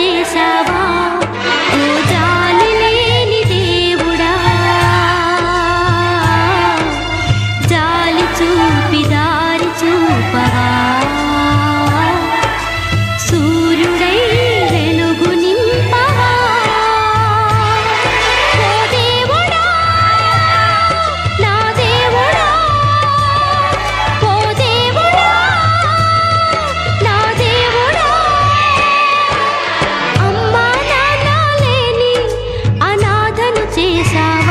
చేశావా? Jesus.